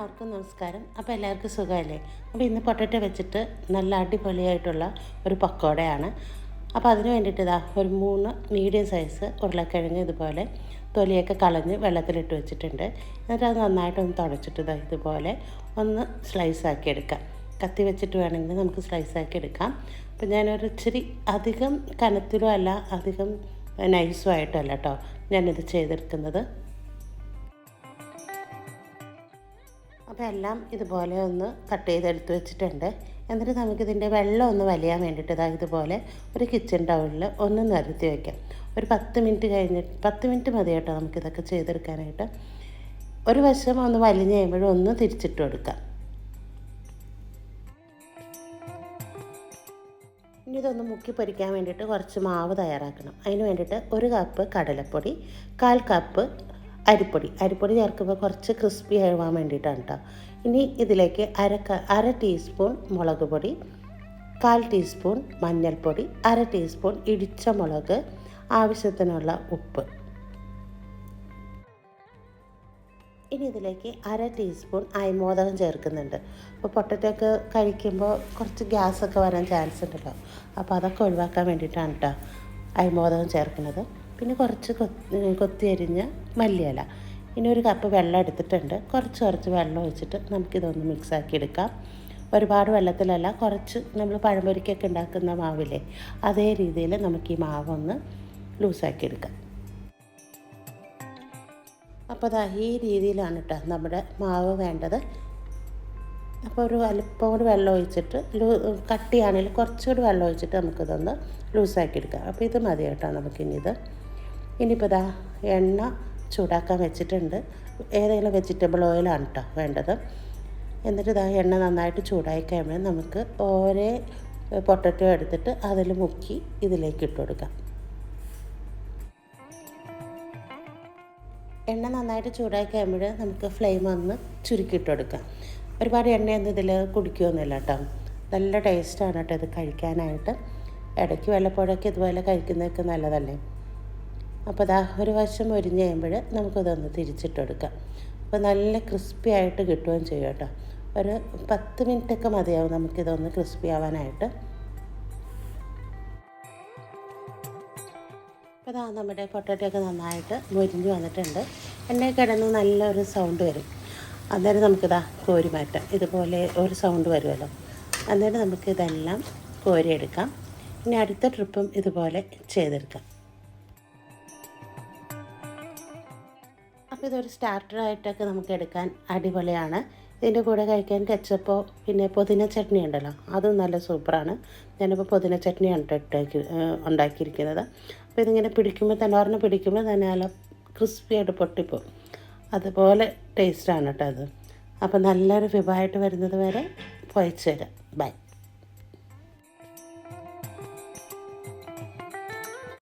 എല്ലാവർക്കും നമസ്കാരം. അപ്പോൾ എല്ലാവർക്കും സുഖമല്ലേ? അപ്പോൾ ഇന്ന് പൊട്ടറ്റ വെച്ചിട്ട് നല്ല അടിപൊളിയായിട്ടുള്ള ഒരു പക്കോടയാണ്. അപ്പോൾ അതിന് വേണ്ടിയിട്ട് ഇതാ ഒരു മൂന്ന് മീഡിയം സൈസ് ഉരുളക്കിഴങ്ങ് ഇതുപോലെ തൊലിയൊക്കെ കളഞ്ഞ് വെള്ളത്തിലിട്ട് വെച്ചിട്ടുണ്ട്. എന്നിട്ട് അത് നന്നായിട്ടൊന്ന് തുടച്ചിട്ട് ഇതാ ഇതുപോലെ ഒന്ന് സ്ലൈസ് ആക്കി എടുക്കാം. കത്തി വെച്ചിട്ട് വേണമെങ്കിൽ നമുക്ക് സ്ലൈസ് ആക്കി എടുക്കാം. അപ്പോൾ ഞാനൊരു ഇച്ചിരി അധികം കനത്തിലും അല്ല അധികം നൈസും ആയിട്ടല്ല കേട്ടോ ഞാനിത് ചെയ്തെടുക്കുന്നത്. എല്ലാം ഇതുപോലെ ഒന്ന് കട്ട് ചെയ്തെടുത്ത് വെച്ചിട്ടുണ്ട്. എന്നിട്ട് നമുക്കിതിന്റെ വെള്ളം ഒന്ന് വലിയാൻ വേണ്ടിയിട്ട് ഇതാ ഇതുപോലെ ഒരു കിച്ചൺ ടൗളിൽ ഒന്ന് നിരത്തി വയ്ക്കാം ഒരു പത്ത് മിനിറ്റ് കഴിഞ്ഞിട്ട് പത്ത് മിനിറ്റ് മതി കേട്ടോ നമുക്കിതൊക്കെ ചെയ്തെടുക്കാനായിട്ട്. ഒരു വശം ഒന്ന് വലിഞ്ഞ് കഴിയുമ്പോഴും ഒന്ന് തിരിച്ചിട്ട് കൊടുക്കാം. ഇനി ഇതൊന്ന് മുക്കി പൊരിക്കാൻ വേണ്ടിയിട്ട് കുറച്ച് മാവ് തയ്യാറാക്കണം. അതിന് വേണ്ടിയിട്ട് ഒരു കപ്പ് കടലപ്പൊടി കാൽ കപ്പ് അരിപ്പൊടി. അരിപ്പൊടി ചേർക്കുമ്പോൾ കുറച്ച് ക്രിസ്പി ആവാൻ വേണ്ടിയിട്ടാണ് കേട്ടോ ഇനി ഇതിലേക്ക് അര അര ടീസ്പൂൺ മുളക് പൊടി കാൽ ടീസ്പൂൺ മഞ്ഞൾപ്പൊടി അര ടീസ്പൂൺ ഇടിച്ച മുളക് ആവശ്യത്തിനുള്ള ഉപ്പ്. ഇനി ഇതിലേക്ക് അര ടീസ്പൂൺ അയമോദകം ചേർക്കുന്നുണ്ട്. അപ്പോൾ പൊട്ടറ്റൊക്കെ കഴിക്കുമ്പോൾ കുറച്ച് ഗ്യാസൊക്കെ വരാൻ ചാൻസ് ഉണ്ടല്ലോ. അപ്പോൾ അതൊക്കെ ഒഴിവാക്കാൻ വേണ്ടിയിട്ടാണ് കേട്ടോ അയമോദകം ചേർക്കുന്നത്. പിന്നെ കുറച്ച് കൊത്തി അരിഞ്ഞ മല്ലിയില. ഇനി ഒരു കപ്പ് വെള്ളം എടുത്തിട്ടുണ്ട്. കുറച്ച് കുറച്ച് വെള്ളം ഒഴിച്ചിട്ട് നമുക്കിതൊന്ന് മിക്സാക്കി എടുക്കാം. ഒരുപാട് വെള്ളത്തിലല്ല കുറച്ച് നമ്മൾ പഴംപൊരിക്കൊക്കെ ഉണ്ടാക്കുന്ന മാവില്ലേ അതേ രീതിയിൽ നമുക്ക് ഈ മാവൊന്ന് ലൂസാക്കി എടുക്കാം. അപ്പോൾ അതാ ഈ രീതിയിലാണ് കേട്ടോ നമ്മുടെ മാവ് വേണ്ടത്. അപ്പോൾ ഒരു അല്പം കൂടി വെള്ളം ഒഴിച്ചിട്ട് ലൂ കട്ടിയാണെങ്കിൽ കുറച്ചുകൂടി വെള്ളം ഒഴിച്ചിട്ട് നമുക്കിതൊന്ന് ലൂസാക്കി എടുക്കാം. അപ്പോൾ ഇത് മതി കേട്ടോ നമുക്കിനി ഇത് ഇനിയിപ്പോൾ ഇതാ എണ്ണ ചൂടാക്കാൻ വെച്ചിട്ടുണ്ട്. ഏതെങ്കിലും വെജിറ്റബിൾ ഓയിലാണ് കേട്ടോ വേണ്ടത്. എന്നിട്ട് ഇതാ എണ്ണ നന്നായിട്ട് ചൂടായി കഴിയുമ്പോൾ നമുക്ക് ഓരോ പൊട്ടറ്റോ എടുത്തിട്ട് അതിൽ മുക്കി ഇതിലേക്ക് ഇട്ട് കൊടുക്കാം. എണ്ണ നന്നായിട്ട് ചൂടായി കഴിയുമ്പോൾ നമുക്ക് ഫ്ലെയിം ഒന്ന് ചുരുക്കിയിട്ട് കൊടുക്കാം. ഒരുപാട് എണ്ണയൊന്നും ഇതിൽ കുടിക്കുകയൊന്നുമില്ല കേട്ടോ നല്ല ടേസ്റ്റാണ് കേട്ടോ ഇത് കഴിക്കാനായിട്ട്. ഇടയ്ക്ക് വല്ലപ്പോഴൊക്കെ ഇതുപോലെ കഴിക്കുന്നതൊക്കെ നല്ലതല്ലേ? അപ്പോൾ അതാ ഒരു വശം ഒരിഞ്ഞ് കഴിയുമ്പോൾ നമുക്കതൊന്ന് തിരിച്ചിട്ടെടുക്കാം. അപ്പോൾ നല്ല ക്രിസ്പി ആയിട്ട് കിട്ടുകയും ചെയ്യും കേട്ടോ. ഒരു പത്ത് മിനിറ്റൊക്കെ മതിയാവും നമുക്കിതൊന്ന് ക്രിസ്പി ആവാനായിട്ട്. അപ്പോൾ അതാ നമ്മുടെ പൊട്ടറ്റോ ഒക്കെ നന്നായിട്ട് മൊരിഞ്ഞ് വന്നിട്ടുണ്ട്. എണ്ണ കിടന്ന് നല്ലൊരു സൗണ്ട് വരും. അന്നേരം നമുക്കിതാ കോരി മാറ്റാം. ഇതുപോലെ ഒരു സൗണ്ട് വരുമല്ലോ. അന്നേരം നമുക്കിതെല്ലാം കോരിയെടുക്കാം. ഇനി അടുത്ത ട്രിപ്പും ഇതുപോലെ ചെയ്തെടുക്കാം. അപ്പോൾ ഇതൊരു സ്റ്റാർട്ടറായിട്ടൊക്കെ നമുക്ക് എടുക്കാൻ അടിപൊളിയാണ്. ഇതിന്റെ കൂടെ കഴിക്കാൻ കെച്ചപ്പോ പിന്നെ പുതിന ചട്നി ഉണ്ടല്ലോ അതും നല്ല സൂപ്പറാണ് ഞാനിപ്പോൾ പുതിന ചട്നി ഉണ്ടാക്കി ഉണ്ടാക്കിയിരിക്കുന്നത്. അപ്പോൾ ഇതിങ്ങനെ പിടിക്കുമ്പോൾ തന്നെ ഒരെണ്ണം പിടിക്കുമ്പോൾ തന്നെ നല്ല ക്രിസ്പി ആയിട്ട് പൊട്ടിപ്പോവും. അതുപോലെ ടേസ്റ്റാണ് കേട്ടോ അത് അപ്പോൾ നല്ലൊരു വിഭവമായിട്ട് വരുന്നത് വരെ പൊയച്ചു തരാം ബൈ